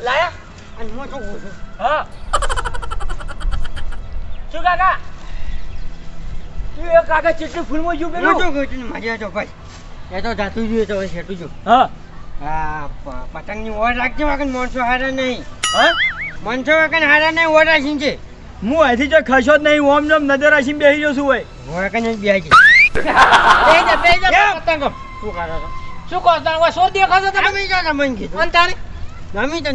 લાયા અને હા શું કાકા તું એ કાકા ચેટલું ફૂલમાં જો મોટો ગોઠવીને માર્યા તો ભાઈ એ તો જાતું જોઈએ તો હવે જો હા પ- પતંગની ઓર રાખજે વાગન માણસો હારા નહીં હા માણસો વાગન હારા નહીં ઓર રાખીને છે હું અહીંથી જો ખસો જ નહીં ઓમ નમ નજર રાખીને બેસી જશું હોય વાગન બેહી જા જા. પતંગો શું શું કહો તમે શું દેખો છો તમે? તમને કીધું? નમી તો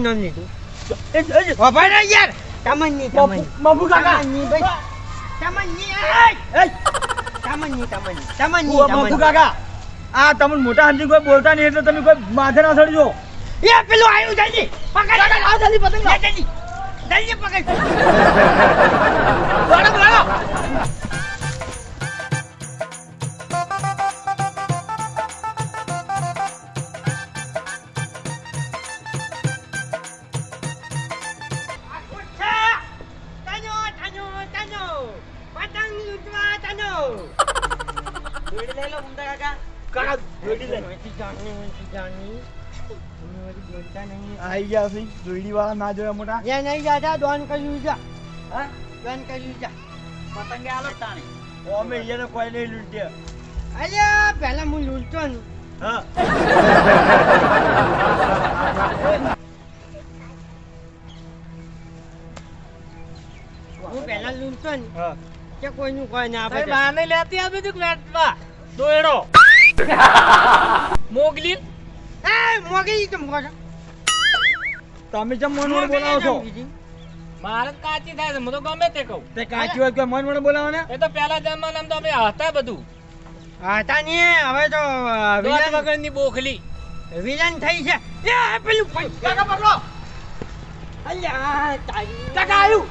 એ ઊભા રહો યાર. તમન્ની તમન્ની મફુ કાકા. તમન્ની ભાઈ. તમન્ની એય! એ. તમન્ની મફુ તમન્ની કાકા. આ તમે મોટા સમજી કોઈ બોલતા નહીં એટલે તમે કોઈ માથે ના ચડજો એ પેલું આવ્યું જલ્દી. પકડ. લાવો જલ્દી પતંગ. જલ્દી જલ્દી પકડ. આઈ ગયા છે જોઈડી વાળા ના જોયા મોટા. એ નહીં જાતા ડોન કર્યું જા હા? ડોન કર્યું જા પતંગે આલો તાણે. ઓમે એને કોઈ નહીં લૂંટે અલ્યા પહેલા હું લૂંટતો ને. હા. હું પહેલા લૂંટતો ને. કે કોઈનું કોઈ ના આપે બાને લેતી આવી તું બેટવા દોયડો. મોગલી એ મોગી કેમ કહો છો તમે જેમ મન મન બોલાવો છો મારે તો કાચી થાય છે હું તો ગમે તે કહું તે કાચી વાત કોઈ મન મન બોલાવો ને એ તો પેલા જમાનામાં તો અમે હતા બધું હા તાની હવે તો વિલન વગરની બોખલી વિલન થઈ છે એ પેલું પૈ- કાકા પકડો અલ્યા કાકા આવ્યું.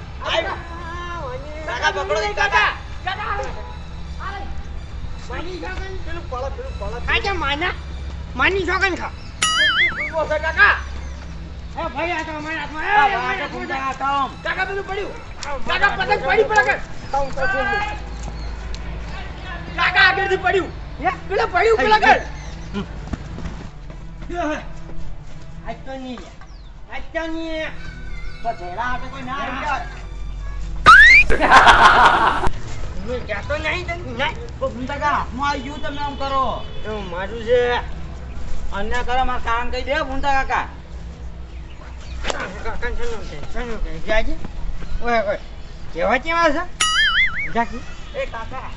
કાકા પકડો કાકા કાકા માની સોગન પેલું પળો પેલું પળો ખાજે માના. માની સોગન ખા ઊભો છે કાકા એ ભાઈ આ તો અમારા હાથમાં. એ, હાથમાં. આતમ. કાકા પેલું પડ્યું? કાકા પતંગ પડી પડે કાકા આગળથી પડ્યું. હે? પેલા પડ્યું પેલા આગળ. આજ તો નહીં આજ તો નહીં. તો જેડા હાથે કોઈ ના. હું જાતો નહીં તને. નહીં. તો હાથમાં આવી ગયું તમે આમ કરો એવું મારું છે અન્ય કરો મારે કામ કહી દે ભૂંડા કાકા કાકા શેનું છે? જાજી? ઓય, ઓય. કેવા કેવા છે? જાજી? એ કાકા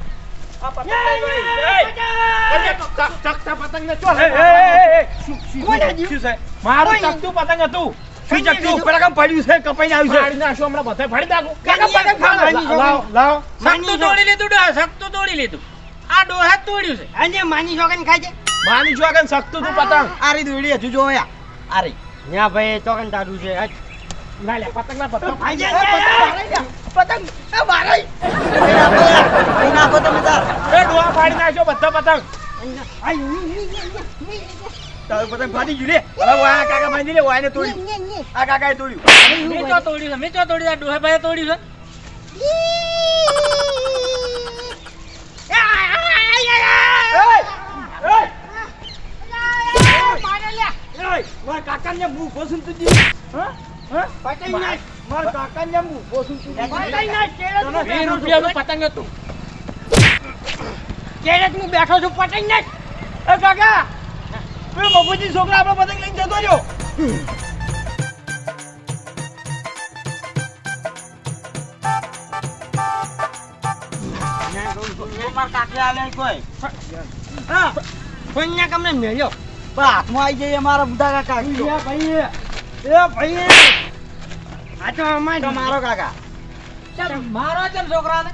પતંગ એ, લઈ એ, વળી. એ, એ, પતંગ! એ, ચક- ચકતા પતંગને ચો. એ, એ, એ, એ, એ, એ, શું, શું, કોને શું, દીધું? શું છે? મારું પતંગ હતું શું કોને ઉપર કામ પડ્યું છે? કપાઈને આવ્યું છે. ફાડી નાખશું હમણાં બધા ફાડી નાખો. કાકા પતંગ ફાડી લાવ લાવ જો. તોડી લીધું ડો સક્તો તોડી લીધું. આ ડોહા તોડ્યું છે. અને માની સોગન ખાય છે માની જો આગળ સખતું તું પતંગ. આ રહી દોડી હજુ જોયા. અહીંયા આ રહી ના ભાઈ ચોકન તારું છે. હટ. ના લે પતંગ. ના પતંગ ખાઈ જાય. પતંગ. એ મારે. એ નાખો તમે તાર. એ ડોહા ફાડી નાખ્યો બધા પતંગ. આઈ. તારું પતંગ ફાટી ગયું લે હવે વાયા કાકા બાંધી લે વાયને તોડ્યું. આ કાકાએ તોડ્યું. મેં તો તોડ્યું છે? મેં તો તોડ્યું છે? ડોહા ભાઈએ તોડ્યું છે? પતંગ બેઠો છું. પતંગ હતું. બેઠો છું પતંગ નાખ. એ કાકા! પેલો મફુજી છોકરા આપણો પતંગ લઈને જતો રહ્યો. ના. મારા હાથમાં આવી બુઢા કાકા ભાઈ એ ભાઈ આ તો અમારી કાકા. મારો ચમ છોકરાને?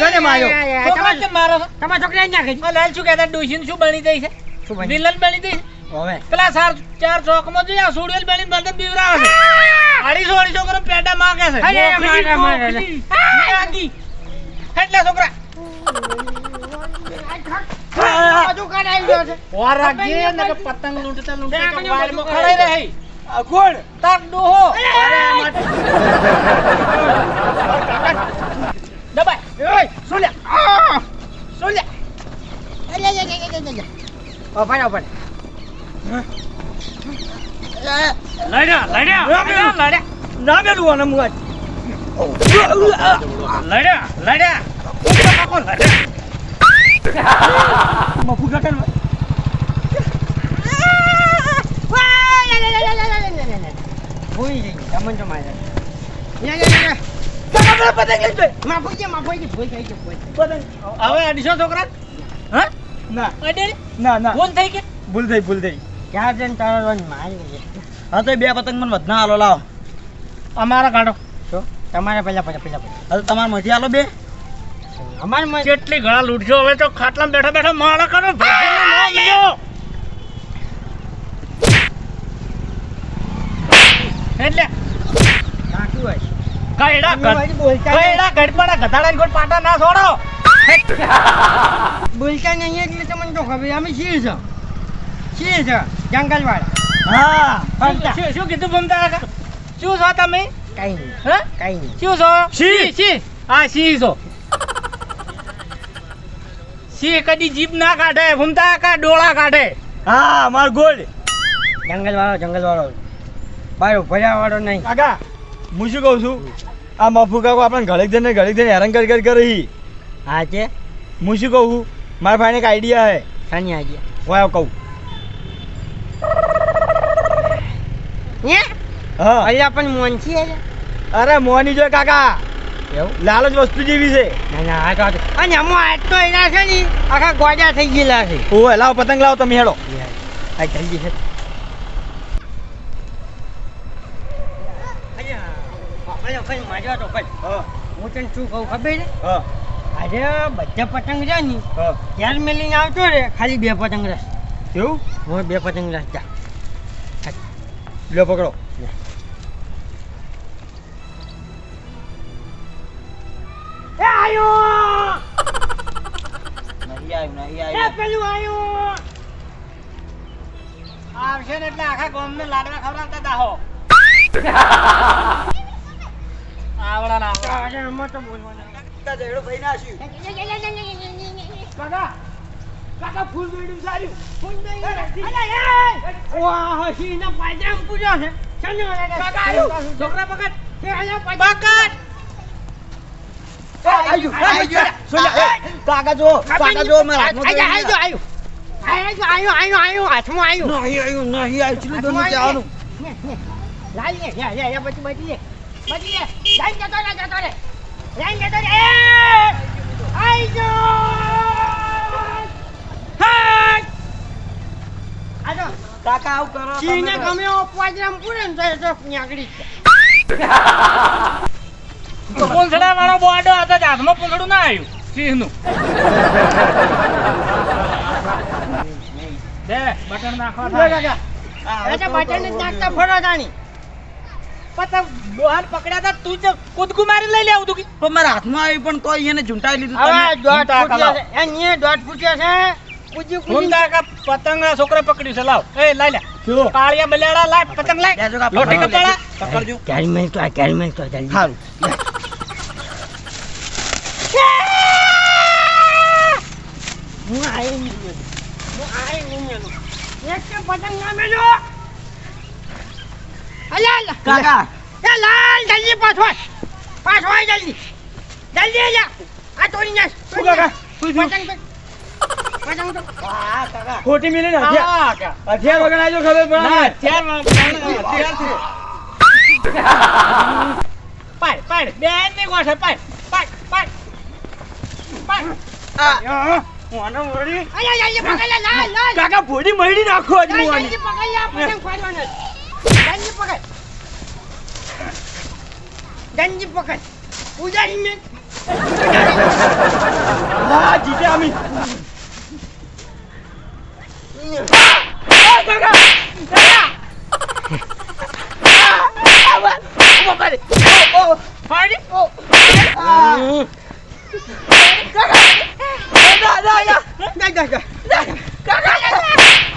કોને માર્યો? છોકરા ચમ મારો છે છોકરા જ નાખે લાલ શું કહેતા? ડોશીને શું બની જાય છે? વિલન જાય છે હવે પેલા ચાર ચાર ચોકમાં જોઈએ આ સુડિયલ બની બધા બીવરાવે છે. અઢીસો અઢીસો કરો પેડા માંગે છે. મોકલી. છોકરા. પતંગ લૂંટતા લૂંટતા તાર ડોહો અરે, દબાય ઓય, શું લે? આ! શું લે? ઓ, ભાઈ. લડ્યા લડ્યા લડ્યા લડ્યા. ના મેલું આને મુઆ લડ્યા લડ્યા. ઊભો કાકો લડ્યા. મફુ કાકા હવે અઢીસો છોકરા? હા? ના. અડે? ના ના. ફોન થઈ કે? ભૂલ થઈ ભૂલ થઈ. ક્યાં જઈને તારો રોજ મારી હા તો બે પતંગ મને વધના હાલો લાવો. અમારા કાઢો. શું? તમારે પહેલા પહેલા પહેલા પહેલા. હવે તમારે મથી હાલો બે. અમારે માં કેટલી ઘણા લૂંટશો હવે તો ખાટલામાં બેઠા બેઠા મારા કરો. એટલે કાકુ હોય. કઈડા. કઈડા ગઢપાડા ગધાડાની ગોળ પાટા ના છોડો. બોલતા નહીં એટલે તમને તો ખબર અમે છીએ છો છીએ છો જંગલવાળા હા શું શું કીધું ભમતા કાકા શું છો તમે કઈ નહીં હા કઈ નહીં શું છો સિંહ. સિંહ હા સિંહ છો સિંહ કદી જીભ ના કાઢે ભમતા કાકા ડોળા કાઢે હા માર ગોલ્ડ જંગલવાળો જંગલવાળો બાયો ભર્યાવાળો નહીં કાકા હું શું કહું છું આ મફુ કાકો આપણને ઘડીક જઈને ઘડીક જઈને હેરાન કરી કરી કરી હા છે? હું શું કહું મારા ભાઈને એક આઈડિયા હે શાની આઈડિયા હું આવ કહું. હા. અહીંયા પણ મોન છે. અરે મોની જો કાકા. એવું? લાલચ વસ્તુ જેવી છે. ના ના આ તો અને અમો આજ તો એના છે ને. આખા ગોડા થઈ ગયેલા છે. ઓય લાવો પતંગ લાવો તમે હેડો. આ જલ્દી છે. હા. હું તને શું કહું ખબર છે? હા. આજે બધા પતંગ છે ને ત્યાર મેલીને આવતો રે ખાલી બે પતંગ રસ. કેવું? હું બે પતંગ રસ જા. લો પકડો. એ આયો! નહીં આવ્યું નહીં એ પેલું આયો! આવશે ને એટલે આખા ગામને લાડવા ખવડાવતા દાહો આવડા ના આવડા. અરે તો બોલવાનું ઝઘડો ભાઈ ના આવ્યું કાકા કાકા ફૂલ દોડ્યું સારું ફૂલ દોડ્યું વાહ હસીના પાયજામ પૂજો છે ચાલો કાકા છોકરા પકડ તે આયા પકડ કાકા જો કાકા જો મારા આયો આયો આયો આયો આયો આયો હાથમાં આયો નહીં આવ્યું નહીં આવ્યું ચીલું તો નથી આવવાનું લાઈ યા યા યા પછી બચી બચી જતો રે જતો રે કાકા આવું કરો ચીને ગમે એવો પૂરે ને તો. પૂંછડા વાળો હતો હાથમાં પૂંછડું આવ્યું સિંહનું બટન નાખવા બટન જ નાખતા ફરો તાણી પતંગ ડોહાન પકડ્યા તા તું જ કૂદકું મારી લઈ લે આવું તું પણ મારા હાથમાં આવી પણ એને ઝૂંટાઈ લીધું. હવે ફૂટ્યો. છે? છે કાકા પતંગ આ છોકરા પકડ્યું છે લાવ. એ લઈ લે. કાળિયા બલિયાળા લાય પતંગ લાય. લેજો કાકા, લોટી કપાળા. પકડજો. કેરીમેલ તો કેરીમેલ તો જલ્દી સારું હું! આઈ નહીં હું આઈ નહીં એક પતંગ ના મેલો અલા કાકા. એ લાલ જલ્દી પાછો. પાછો જલ્દી. જલ્દી આજા આ તોડી નાખ. શું કાકા? શું પતંગ તો હા કાકા. ખોટી મિલી ને હથિયાર હથિયાર વગર આજો ખબર પડે ના, ને. હથિયાર પાડ, પાડ. બેનની ગોઠે, પાડ, પાડ, પાડ. પાડ. આ, પકડ લાલ લાલ. કાકા ભોડી મળી નાખો આજ હું પકડ લે પતંગ ફાડવાનો. janji पकड़ udah ini हाँ जीते हमी Kakak, kakak, kakak, ah, kakak, kakak, kakak, kakak, kakak, kakak, kakak, ah, kakak, kakak, kakak, kakak, kakak, kakak, kakak, kakak, kakak, kakak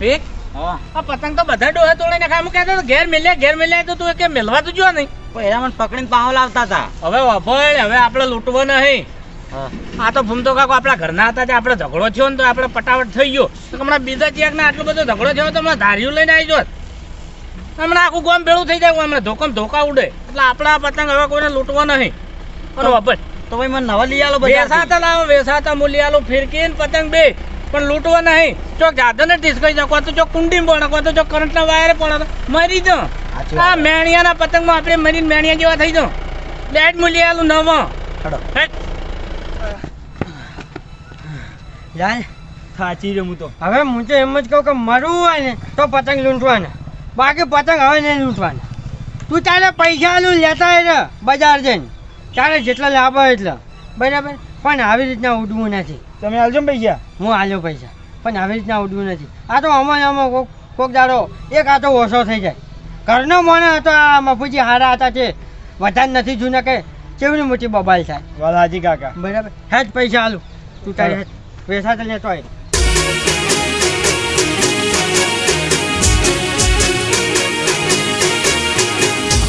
ભીખ. હા. આ પતંગ તો બધા ડોહે તોડી નાખાય હું કહેતો ઘેર મિલે ઘેર મિલે તો તું કે મેલવા તો જો નહીં. એના મને પકડીને પાહો લાવતા હતા. હવે વફોળ હવે આપણે લૂંટવો નહીં. આ તો ભૂમતો કાકો આપણા ઘરના હતા જે આપણે ઝઘડો થયો ને તો આપણે પટાવટ થઈ ગયો. તો હમણાં બીજા ચેક ને આટલો બધો ઝઘડો થયો તો હમણાં ધાર્યું લઈને આવી જોત. હમણાં આખું ગોમ ભેળું થઈ જાય હમણાં ધોકમ ધોકા ઉડે. એટલે આપણા પતંગ હવે કોઈને લૂંટવો નહીં. વાપર તો ભાઈ મને નવા લઈ આલો. વેસાતા લાવો વેસાતા મૂલ્યાલું ફિરકી ને પતંગ બે. પણ લૂંટવા નહીં. જો જાદને ટીસકાઈ જાવ કોઈ તો જો કુંડી કોઈ તો ચોક કરંટના વાયરે પણ મરી જો આ. મેણિયાના પતંગમાં આપણે મરીને મેણિયા જેવા થઈ જાઓ લેટ મૂલ્યાલું નવો. હેડો. હેટ. યાર સાચી રમું તો. હવે હું તો એમ જ કહું કે મરવું હોય ને તો પતંગ લૂંટવાના. બાકી પતંગ હવે નહીં લૂંટવાના. તું તારે પૈસા આલું લેતા હોય બજાર જઈને. તારે જેટલા લાભ હોય એટલા. બરાબર? પણ આવી રીતના ઉડવું નથી. તમે હાલજો પૈસા. હું આલ્યો પૈસા. પણ આવી રીતના ઉડવું નથી. આ તો આમાં આમાં કોક કોક દાડો એક આ તો ઓછો થઈ જાય. ઘરનો મને હતો આ મફુજી હારા હતા તે. વધારે નથી જૂના કે કેવડી મોટી બબાલ થાય. વાલાજી કાકા. બરાબર? હેજ પૈસા હાલું તું તારે પૈસા તો લેતો હોય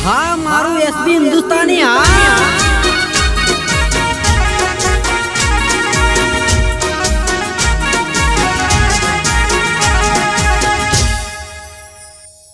હા મારું એસબી હિન્દુસ્તાની હા.